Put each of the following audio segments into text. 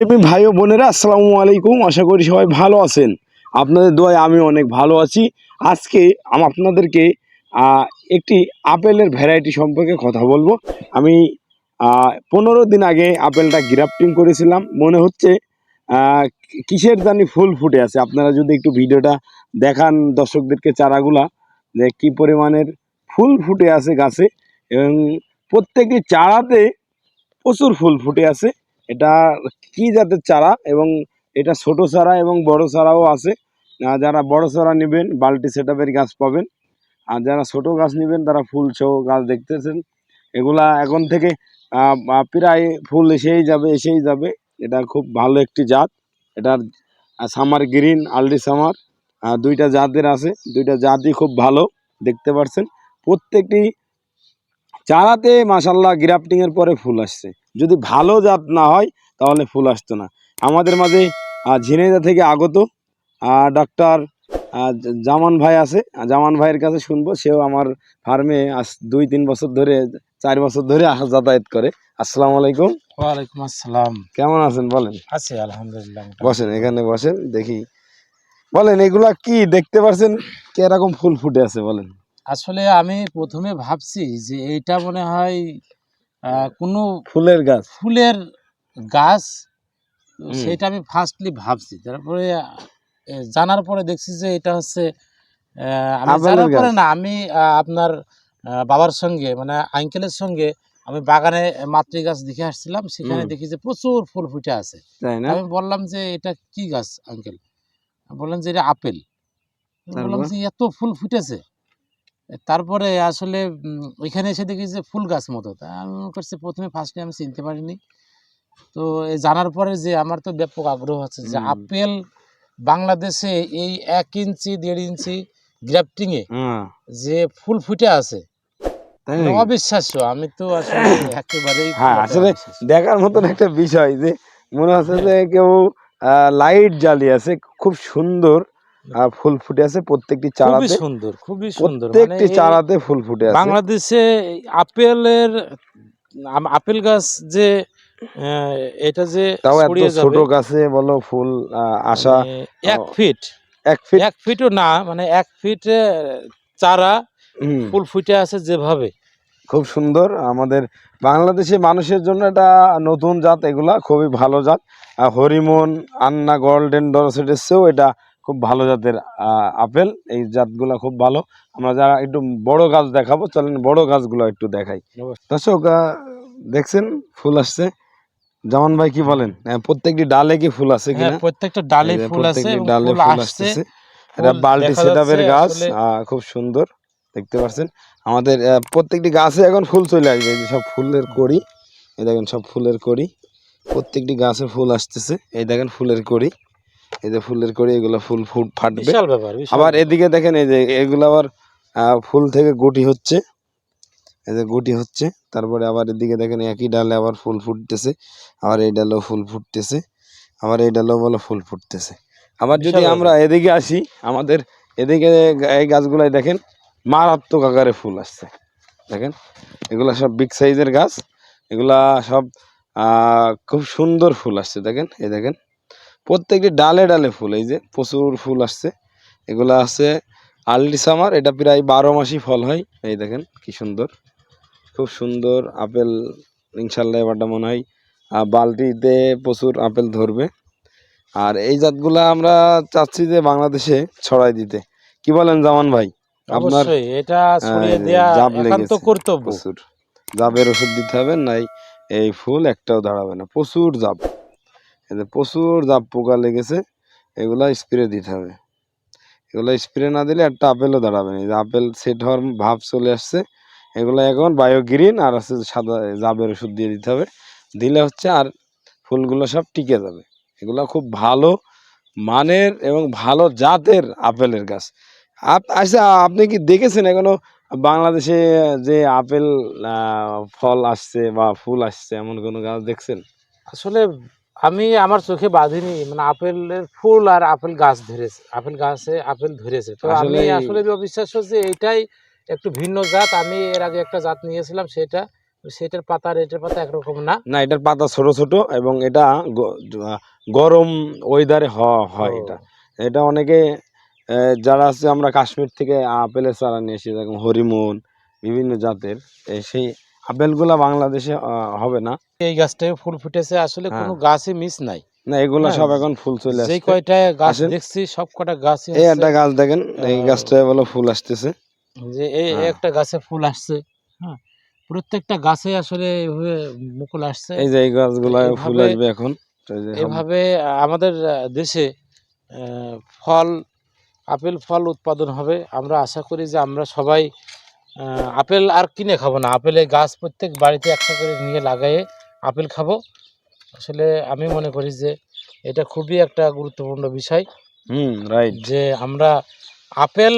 ভাই ও বোনেরা, আসসালামু আলাইকুম। আশা করি সবাই ভালো আছেন। আপনাদের দোয়ায় আমি অনেক ভালো আছি। আজকে আমি আপনাদেরকে একটি আপেলের ভ্যারাইটি সম্পর্কে কথা বলব। আমি পনেরো দিন আগে আপেলটা গ্রাফটিং করেছিলাম। মনে হচ্ছে কিসের জানি ফুল ফুটে আছে। আপনারা যদি একটু ভিডিওটা দেখান দর্শকদেরকে চারাগুলা, যে কি পরিমাণের ফুল ফুটে আছে গাছে। এবং প্রত্যেকটি চারাতে প্রচুর ফুল ফুটে আছে। এটা কি জাতের চারা এবং এটা ছোট চারা এবং বড় চারাও আছে। যারা বড় চারা নেবেন বাল্টি সেটআপের গাছ পাবেন। আর যারা ছোট গাছ নেবেন, তারা ফুল সহ গাছ দেখতেছেন। এগুলা এখন থেকে প্রায় ফুল এসেই যাবে এসেই যাবে। এটা খুব ভালো একটি জাত। এটার সামার গ্রিন আলডি সামার দুইটা জাতের আছে। দুইটা জাতই খুব ভালো, দেখতে পাচ্ছেন প্রত্যেকটি চারাতে মাসাল্লাহ গ্রাফটিং এর পরে ফুল আসছে। যদি ভালো জাত না হয় তাহলে ফুল আসতো না। আমাদের মাঝে আহ, ঝিনাইদহ থেকে আগত ডক্টর জামান ভাই আছে। জামান ভাইয়ের কাছে শুনব সেও আমার ফার্মে আজ দুই তিন বছর ধরে চার বছর ধরে আসা যাতায়াত করে। আসসালামু আলাইকুম। ওয়ালাইকুম আসসালাম। কেমন আছেন বলেন? আছি আলহামদুলিল্লাহ বসেন এখানে বসেন দেখি। বলেন এগুলা কি দেখতে পাচ্ছেন কীরকম ফুল ফুটে আছে বলেন। আসলে আমি প্রথমে ভাবছি যে এইটা মনে হয় কোনো ফুলের গাছ। ফুলের গাছ সেটা আমি ফার্স্টলি ভাবছি। তারপরে জানার পরে দেখছি যে এটা হচ্ছে আমি জানার পরে না আমি আপনার বাবার সঙ্গে মানে আঙ্কেলের সঙ্গে আমি বাগানে মাতৃ গাছ দেখে আসছিলাম। সেখানে। দেখি যে প্রচুর ফুল ফুটে আছে। আমি বললাম যে এটা কি গাছ আঙ্কেল? বললেন যে এটা আপেল। বললাম যে এত ফুল ফুটেছে। তারপরে আসলে ওইখানে এসে দেখি যে ফুল গাছ মতো। তা আমি মনে করছি প্রথমে ফার্স্টে আমি চিনতে পারিনি। তো এই জানার পরে যে আমার তো ব্যাপক আগ্রহ আছে যে আপেল বাংলাদেশে এই এক ইঞ্চি দেড় ইঞ্চি গ্রাফটিংয়ে হ্যাঁ। যে ফুল ফুটে আছে। অবিশ্বাস্য। আমি তো আসলে একেবারেই হ্যাঁ, আসলে দেখার মতন একটা বিষয় যে মনে হচ্ছে যে কেউ লাইট জ্বালিয়ে আছে খুব সুন্দর। ফুল ফুটে আছে প্রত্যেকটি চারাতে। খুবই সুন্দর খুবই সুন্দর। মানে প্রত্যেকটি চারাতে ফুল ফুটে আছে। বাংলাদেশে আপেলের আপেল গাছ যে এটা যে তাও এত ছোট গাছে বলো ফুল আসা মানে এক ফিট। এক ফিট? এক ফিটও না মানে এক ফিটে চারা ফুল ফুটে আছে যেভাবে। খুব সুন্দর আমাদের বাংলাদেশে মানুষের জন্য এটা নতুন জাত এগুলা খুবই ভালো জাত। হরিমন আন্না গোল্ডেন ডরসেটের চেয়েও এটা খুব ভালো জাতের আহ, আপেল। এই জাতগুলা খুব ভালো। আমরা যারা একটু বড় গাছ দেখাবো চলেন বড় গাছগুলো একটু দেখাই। দর্শক দেখছেন? ফুল আসছে। জামান ভাই কি বলেন? প্রত্যেকটি ডালে কি ফুল আছে হ্যাঁ কিনা? প্রত্যেকটা ডালে ফুল আছে ডালে ফুল আসতেছে। এটা বাল্টি দেখা সেটআপের গাছ আহ, খুব সুন্দর। দেখতে পাচ্ছেন? আমাদের প্রত্যেকটি গাছে এখন ফুল চলে আসবে। এই সব ফুলের কড়ি। এই দেখেন সব ফুলের কড়ি। প্রত্যেকটি গাছে ফুল আসতেছে। এই দেখেন ফুলের কড়ি। এই যে ফুলের কড়ি এগুলো ফুল ফুল ফাটবে। আবার এদিকে দেখেন এই যে এগুলো আবার ফুল থেকে গুটি হচ্ছে। এই যে গুটি হচ্ছে তারপরে আবার এদিকে দেখেন একই ডালে আবার ফুল ফুটতেছে আবার এই ডালেও ফুল ফুটতেছে আবার এই ডালেও বলো ফুল ফুটতেছে। আবার যদি আমরা এদিকে আসি আমাদের এদিকে এই গাছগুলাই দেখেন মারাত্মক আকারে ফুল আসছে। দেখেন এগুলা সব বিগ সাইজের গাছ এগুলা সব খুব সুন্দর ফুল আসছে। দেখেন এই দেখেন। প্রত্যেকটি ডালে ডালে ফুল এই যে প্রচুর ফুল আসছে। এগুলা আছে আলডি সামার এটা প্রায় বারো মাসই ফল হয়। এই দেখেন কি সুন্দর। খুব সুন্দর আপেল ইনশাল্লাহ এবারটা মনে হয় আহ, বালতিতে প্রচুর আপেল ধরবে। আর এই জাতগুলা আমরা চাচ্ছি যে বাংলাদেশে ছড়াই দিতে। কি বলেন জামান ভাই? আপনার এটা ছড়িয়ে আহ, একান্ত কর্তব্য। প্রচুর। জাবের ওষুধ দিতে হবে নাই এই ফুল একটাও দাঁড়াবে না। প্রচুর জাব। এতে প্রচুর জাব পোকা লেগেছে, এগুলা স্প্রে দিতে হবে। এগুলো স্প্রে না দিলে একটা আপেলও দাঁড়াবে না। আপেল সেট হওয়ার ভাব চলে আসছে, এগুলো এখন বায়োগ্রিন আর আছে সাদা জাবের ওষুধ দিয়ে দিতে হবে। দিলে হচ্ছে আর ফুলগুলো সব টিকে যাবে। এগুলো খুব ভালো মানের এবং ভালো জাতের আপেলের গাছ। আচ্ছা আপনি কি দেখেছেন এখনও বাংলাদেশে যে আপেল ফল আসছে বা ফুল আসছে এমন কোনো গাছ দেখছেন? আসলে আমি আমার চোখে বাঁধিনি মানে আপেলের ফুল আর আপেল গাছ ধরেছে আপেল গাছে আপেল ধরেছে। তো আমি আসলে- অবিশ্বাস্য যে এইটাই একটু ভিন্ন জাত আমি এর আগে একটা জাত নিয়েছিলাম সেটা সেটার পাতা আর এটার পাতা একরকম না। না এটার পাতা ছোট ছোট এবং এটা গরম ওয়েদারে হয় এটা। এটা অনেকে যারা আছে আমরা কাশ্মীর থেকে আপেলের চারা নিয়ে এসেছি যেরকম হরিমন বিভিন্ন জাতের সেই আপেলগুলা বাংলাদেশে হবে না। এই গাছটায় ফুল ফুটেছে আসলে হ্যাঁ। কোনো গাছই মিস নাই। না এগুলা হ্যাঁ, সব এখন ফুল চলে যে আসছে। কয়টা গাছ দেখছি সব কটা গাছই এই একটা গাছ দেখেন এই আহ, গাছটা বলো ফুল আসতেছে। যে এই এই হ্যাঁ। একটা গাছে ফুল আসছে হ্যাঁ। প্রত্যেকটা গাছে আসলে এভাবে মুকুল আসছে। এই যে এই গাছগুলা ফুল আসবে এখন। এই এভাবে আমাদের দেশে ফল আপেল ফল উৎপাদন হবে। আমরা আশা করি যে আমরা সবাই আপেল আর কিনে খাব না। আপেলের গাছ প্রত্যেক বাড়িতে একটা করে নিয়ে লাগাইয়ে আপেল খাব। আসলে আমি মনে করি যে এটা খুবই একটা গুরুত্বপূর্ণ বিষয় হুম রাইট যে আমরা আপেল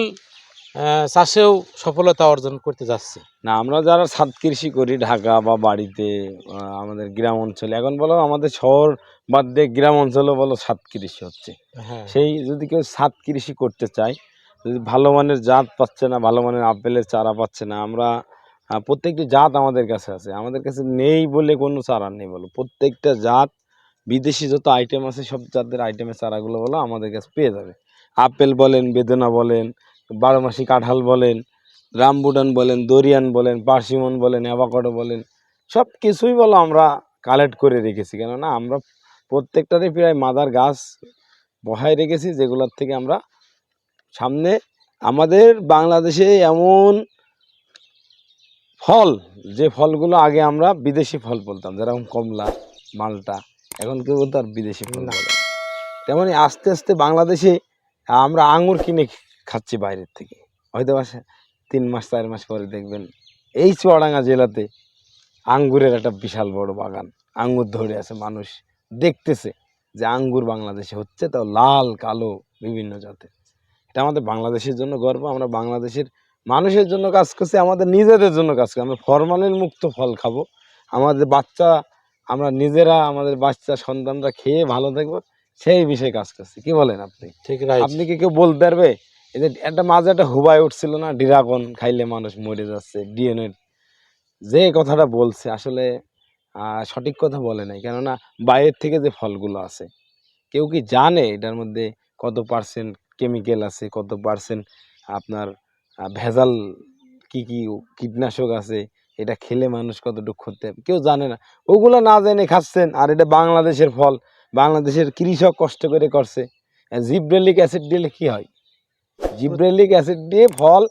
চাষেও সফলতা অর্জন করতে যাচ্ছি। না আমরা যারা ছাদ কৃষি করি ঢাকা বা বাড়িতে আমাদের গ্রাম অঞ্চলে এখন বলো আমাদের শহর বাদ দিয়ে গ্রাম অঞ্চলে বলো ছাদ কৃষি হচ্ছে। হ্যাঁ। সেই যদি কেউ ছাদ কৃষি করতে চায় যদি ভালো মানের জাত পাচ্ছে না, ভালো মানের আপেলের চারা পাচ্ছে না, আমরা প্রত্যেকটি জাত আমাদের কাছে আছে। আমাদের কাছে নেই বলে কোনো চারা নেই বলো। প্রত্যেকটা জাত, বিদেশি যত আইটেম আছে, সব জাতের আইটেমের চারাগুলো বলো আমাদের কাছে পেয়ে যাবে। আপেল বলেন, বেদনা বলেন, বারোমাসি কাঁঠাল বলেন, রামবুটান বলেন, দরিয়ান বলেন, পার্সিমন বলেন, অ্যাভাকাডো বলেন সব কিছুই বলো আমরা কালেক্ট করে রেখেছি। কেননা আমরা প্রত্যেকটারই প্রায় মাদার গাছ বহায় রেখেছি, যেগুলোর থেকে আমরা সামনে আমাদের বাংলাদেশে এমন ফল যে ফলগুলো আগে আমরা বিদেশি ফল বলতাম যেরকম কমলা মালটা এখন কেউ তার বিদেশি ফল না। বলে। তেমনি আস্তে আস্তে বাংলাদেশে আমরা আঙুর কিনে খাচ্ছি বাইরের থেকে। হয়তো তিন মাস চার মাস পরে দেখবেন এই চুয়াডাঙ্গা জেলাতে আঙ্গুরের একটা বিশাল বড় বাগান আঙ্গুর ধরে আছে। মানুষ দেখতেছে যে আঙ্গুর বাংলাদেশে হচ্ছে তাও লাল কালো বিভিন্ন জাতের। এটা আমাদের বাংলাদেশের জন্য গর্ব আমরা বাংলাদেশের মানুষের জন্য কাজ করছি আমাদের নিজেদের জন্য কাজ করছি। আমরা ফরমালিন মুক্ত ফল খাব। আমাদের বাচ্চা আমরা নিজেরা আমাদের বাচ্চা সন্তানরা খেয়ে ভালো থাকব সেই বিষয়ে কাজ করছি। কি বলেন আপনি? ঠিক আপনি কি কেউ বলতে পারবে? এই যে একটা মাঝে একটা হুবাই উঠছিল না ডিরাগন খাইলে মানুষ মরে যাচ্ছে ডিএনএ যে কথাটা বলছে আসলে সঠিক কথা বলে নাই। কেননা বাইরের থেকে যে ফলগুলো আছে কেউ কি জানে এটার মধ্যে কত পার্সেন্ট কেমিক্যাল আছে, কত পার্সেন্ট আপনার ভেজাল কি কি কীটনাশক আছে, এটা খেলে মানুষ কতটুকু ক্ষতি হবে? কেউ জানে না। ওগুলো না জেনে খাচ্ছেন, আর এটা বাংলাদেশের ফল। বাংলাদেশের কৃষক কষ্ট করে করছে। জিব্রেলিক অ্যাসিড দিলে কি হয়? জিব্রেলিক অ্যাসিড দিয়ে ফল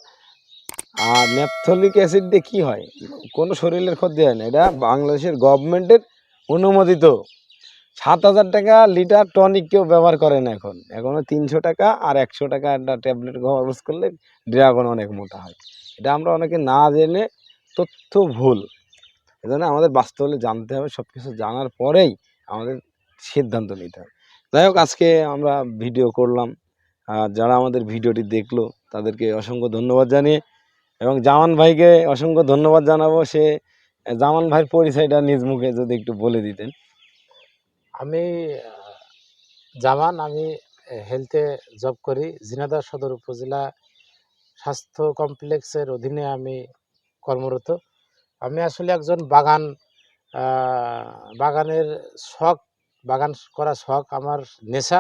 আর ন্যাপথলিক অ্যাসিড দিয়ে কি হয়? কোনো শরীরের ক্ষতি হয় না। এটা বাংলাদেশের গভর্নমেন্টের অনুমোদিত। সাত হাজার টাকা লিটার টনিক কেউ ব্যবহার করে না এখন। এখন তিনশো টাকা আর একশো টাকা একটা ট্যাবলেট খরচ করলে ড্রাগন অনেক মোটা হয়। এটা আমরা অনেকে না জেনে তথ্য ভুল। এজন্য আমাদের বাস্তবে জানতে হবে সব কিছু জানার পরেই আমাদের সিদ্ধান্ত নিতে হবে। যাই হোক, আজকে আমরা ভিডিও করলাম। আর যারা আমাদের ভিডিওটি দেখল, তাদেরকে অসংখ্য ধন্যবাদ জানিয়ে এবং জামান ভাইকে অসংখ্য ধন্যবাদ জানাব। সে জামান ভাইয়ের পরিচয়টা নিজ মুখে যদি একটু বলে দিতেন। আমি জামান, আমি হেলথে জব করি। ঝিনাইদহ সদর উপজেলা স্বাস্থ্য কমপ্লেক্সের অধীনে আমি কর্মরত। আমি আসলে একজন বাগান বাগানের শখ, বাগান করা শখ, আমার নেশা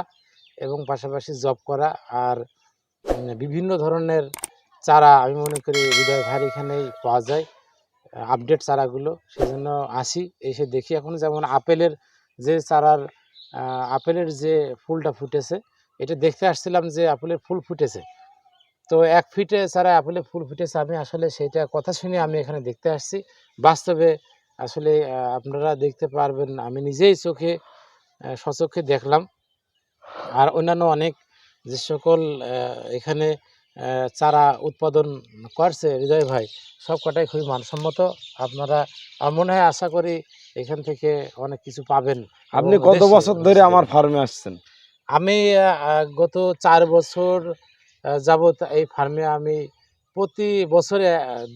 এবং পাশাপাশি জব করা আর বিভিন্ন ধরনের চারা আমি মনে করি হৃদয় ভাইয়ের এখানেই পাওয়া যায় আপডেট চারাগুলো। সেজন্য আসি, এসে দেখি। এখন যেমন আপেলের যে চারার আপেলের যে ফুলটা ফুটেছে এটা দেখতে আসছিলাম যে আপেলের ফুল ফুটেছে। তো এক ফিটে চারা আপেলের ফুল ফুটেছে আমি আসলে সেটা কথা শুনে আমি এখানে দেখতে আসছি। বাস্তবে আসলে আপনারা দেখতে পারবেন আমি নিজেই চোখে আহ, স্বচক্ষে দেখলাম। আর অন্যান্য অনেক যে সকল এখানে চারা উৎপাদন করছে হৃদয় ভাই সব কটাই খুবই মানসম্মত। আপনারা মনে হয় আশা করি এখান থেকে অনেক কিছু পাবেন। আপনি কত বছর ধরে আমার ফার্মে আসছেন? আমি গত চার বছর যাবত এই ফার্মে আমি প্রতি বছরে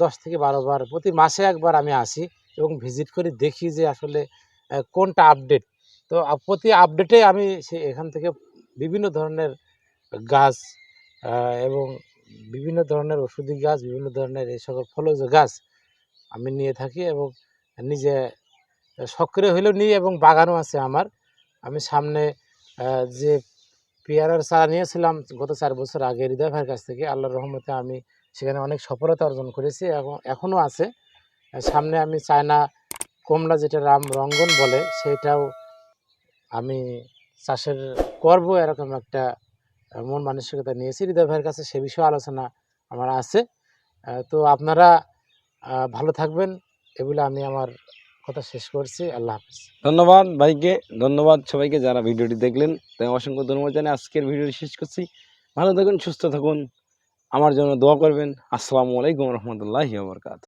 দশ থেকে বারো বার প্রতি মাসে একবার আমি আসি এবং ভিজিট করে দেখি যে আসলে কোনটা আপডেট তো প্রতি আপডেটে আমি সে এখান থেকে বিভিন্ন ধরনের গাছ এবং বিভিন্ন ধরনের ওষুধি গাছ বিভিন্ন ধরনের এই সকল ফলজ গাছ আমি নিয়ে থাকি এবং নিজে সক্রিয় হইলেও নিই এবং বাগানও আছে আমার। আমি সামনে যে পেয়ারার চারা নিয়েছিলাম গত চার বছর আগে হৃদয় ভাইয়ের কাছ থেকে, আল্লাহর রহমতে আমি সেখানে অনেক সফলতা অর্জন করেছি এবং এখনও আছে। সামনে আমি চায়না কমলা যেটা রাম রঙ্গন বলে, সেটাও আমি চাষের করব এরকম একটা মন মানসিকতা নিয়েছি। হৃদয় ভাইয়ের কাছে সে বিষয়ে আলোচনা আমার আছে। তো আপনারা ভালো থাকবেন, এগুলো আমি আমার কথা শেষ করছি, আল্লাহ হাফিজ। ধন্যবাদ ভাইকে, ধন্যবাদ সবাইকে যারা ভিডিওটি দেখলেন। তাই অসংখ্য ধন্যবাদ জানিয়ে আজকের ভিডিওটি শেষ করছি। ভালো থাকুন, সুস্থ থাকুন। আমার জন্য দোয়া করবেন। আসসালামু আলাইকুম রহমতুল্লাহ বরকাত